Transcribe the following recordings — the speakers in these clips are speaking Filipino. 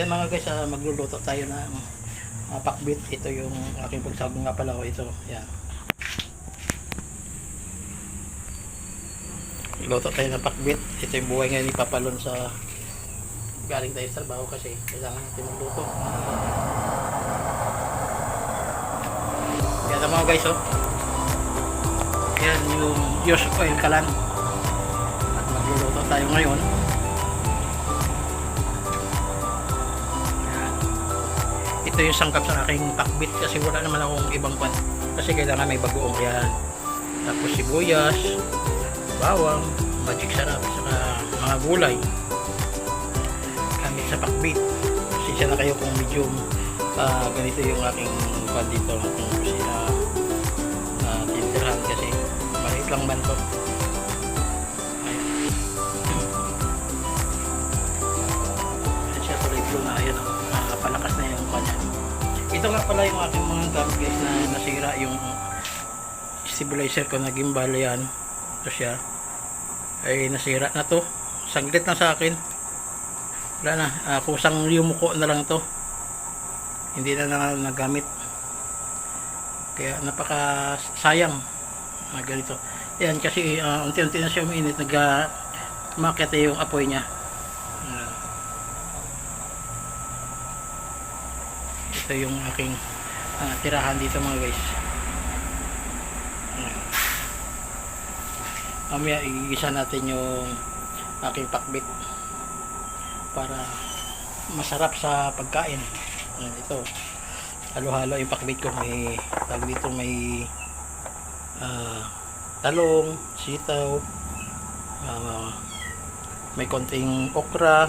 Yan mga guys, ah, magluluto tayo ng uh, pakbit. Ito yung aking pagsagong nga pala. oh, Ito, yan. Luto tayo ng pakbit. Ito yung buhay ngayon ni Papalon sa galing tayo sa trabaho kasi kailangan natin magluto. Yan mga guys, oh. Yan yung Diyos oil kalan. At magluluto tayo ngayon. Ito yung sangkap sa aking pakbit kasi wala naman akong ibang pan. Kasi kailangan may bagoong yan. Tapos sibuyas, bawang, magic sarap, saka mga gulay. Gamit sa pakbit. Pasensya na kayo kung medyo ah, ganito yung aking pan dito. Aking kusina uh, tintirhan kasi maliit lang man to. Ayan. Siya tuloy na ayan. oh. Ito nga pala yung aking mga gamit guys na nasira yung stabilizer ko na gimbal yan. Ito siya. Ay nasira na to. Saglit na sa akin. Wala na. Ah, kusang yumuko na lang to. Hindi na na nagamit. Kaya napaka sayang na ganito. Yan kasi ah, unti-unti na siya uminit. Nag uh, yung apoy niya. Ito yung aking ah, tirahan dito mga guys. Mamaya igigisa natin yung aking pakbit para masarap sa pagkain. Ayan, ito. Halo-halo yung pakbit ko. May tawag dito may ah, talong, sitaw, ah, may konting okra,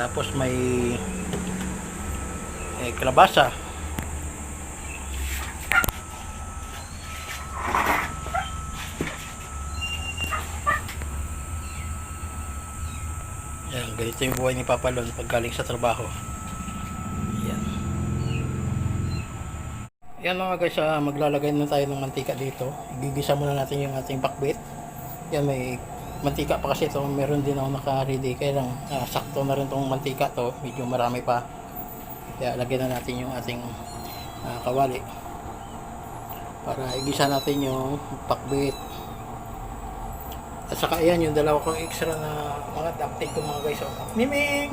tapos may eh, kalabasa. Yan, ganito yung buhay ni Papa Lon pag galing sa trabaho. Yan. Yan mga guys, ah, maglalagay na tayo ng mantika dito. Igigisa muna natin yung ating pakbit. Yan, may mantika pa kasi ito. Meron din ako naka-ready. Kaya lang, ah, sakto na rin tong mantika to. Medyo marami pa. Kaya lagyan na natin yung ating ah, kawali. Para igisa natin yung pakbit. At saka ayan, yung dalawa kong extra na mga duct ko mga guys. Oh. Miming!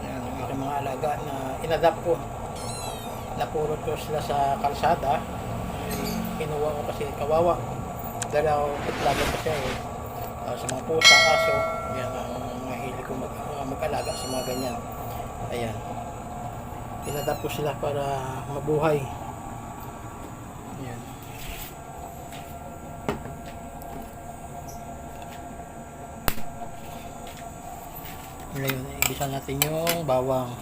Ayan, yung aking mga alaga na inadapt ko. Napulot ko sila sa kalsada. Kinuha ko kasi kawawa. Dalaw, itlaga ko siya eh. Ah, sa mga pusa, aso. Yan ang mahilig ko mag, ah, mag-alaga sa mga ganyan. Ayan. Inadapt ko sila para mabuhay. Ayan. Ngayon, igisa natin yung bawang.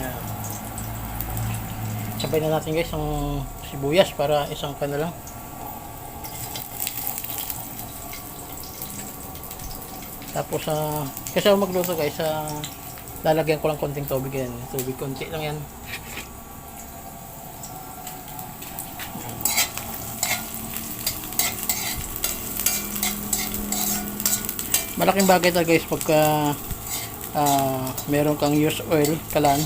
Yan. Sabay na natin guys ang sibuyas para isang pan na lang. Tapos sa kasi ako magluto guys sa lalagyan ko lang konting tubig yan. Tubig konti lang yan. malaking bagay talaga guys pagka ah, meron kang use oil kalan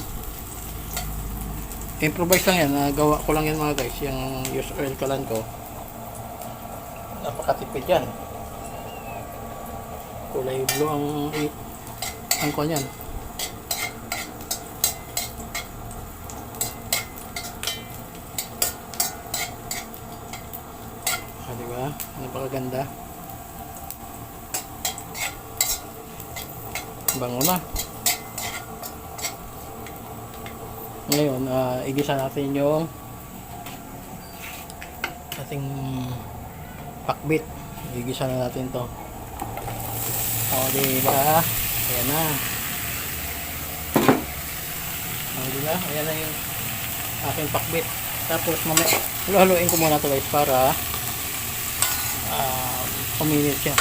improvise lang yan. Ah, gawa ko lang yan mga guys. Yung use oil kalan ko napakatipid yan. Kulay blue ang ang ko yan ah, diba napakaganda. Bango na ngayon ah, igisa natin yung ating pakbit. Igisa na natin to. O diba ayan na. O diba ayan na yung aking pakbit. Tapos mamaya haluin ko muna to guys para ah, puminit siya.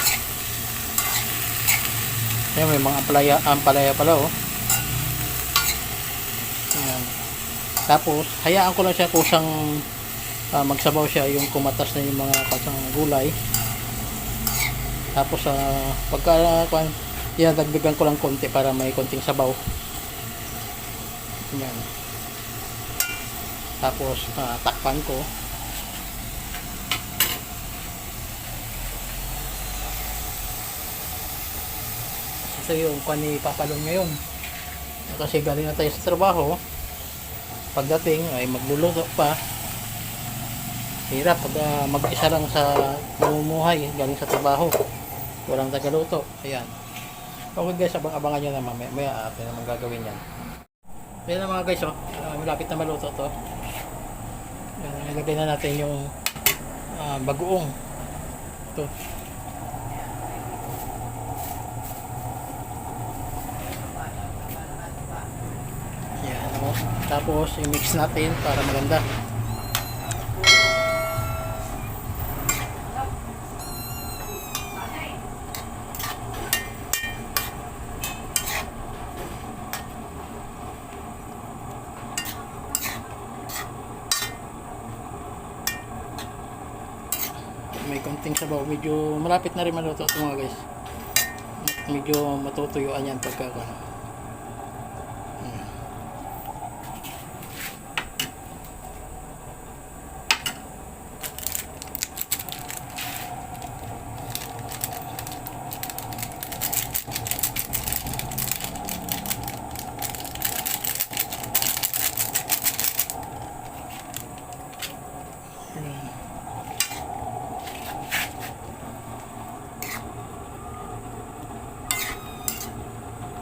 Ayan, may mga ampalaya, ampalaya pala oh. Ayan. Tapos, hayaan ko lang siya kusang ah, magsabaw siya yung kumatas na yung mga kasang gulay. Tapos, ah, pagka, uh, yan, dagdagan ko lang konti para may konting sabaw. Yan. Tapos, ah, takpan ko. Ito yung kwan ni Papalong ngayon. Kasi galing na tayo sa trabaho. Pagdating ay magluluto pa. Hirap pag ah, mag-isa lang sa namumuhay galing sa trabaho. Walang tagaluto. Ayan. Okay guys, abang-abangan nyo na mamaya. Maya atin naman gagawin yan. Ayan mga guys, oh. Ah, malapit na maluto to. Ayan, ilagay na natin yung ah, bagoong. Ito. Ayan, oh. Tapos, i-mix natin para maganda. may konting sabaw medyo malapit na rin maluto ito mga guys medyo matutuyuan yan pagka ano. Ayan. Ayan.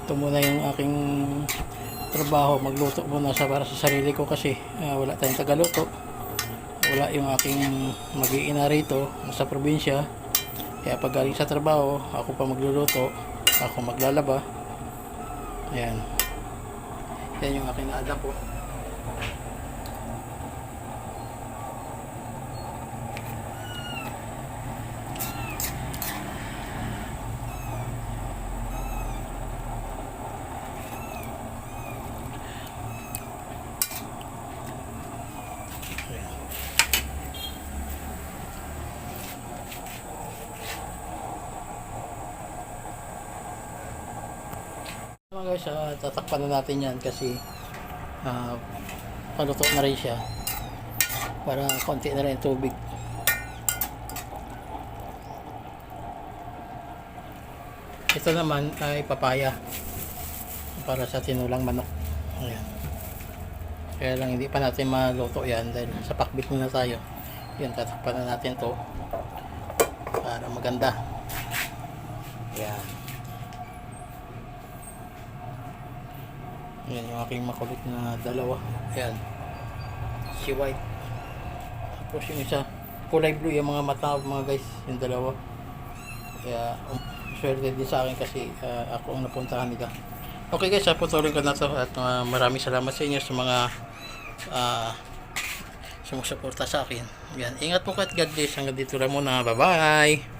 Ito muna yung aking trabaho. Magluto muna sa para sa sarili ko kasi ah, wala tayong tagaluto. Wala yung aking mag-iina rito sa probinsya. Kaya pag galing sa trabaho ako pa magluluto ako maglalaba. Ayan. Yan yung aking naadap po guys, ah, tatakpan na natin yan kasi ah, paluto na rin siya para konti na rin tubig. Ito naman ay papaya para sa tinulang manok. Ayan. Kaya lang hindi pa natin maluto yan dahil sa pakbit muna tayo. Yan, tatakpan na natin to para maganda. Ayan. Yan yung aking makulit na dalawa. Ayan. Si white. Tapos yung isa, kulay blue yung mga mata mga guys, yung dalawa. Kaya um, swerte din sa akin kasi ah, ako ang napuntahan nila. Okay guys, patuloy ko na to at ah, maraming salamat sa inyo sa mga ah, sumusuporta sa akin. Yan, ingat po kayo at God bless. Hanggang dito lang muna. Bye-bye!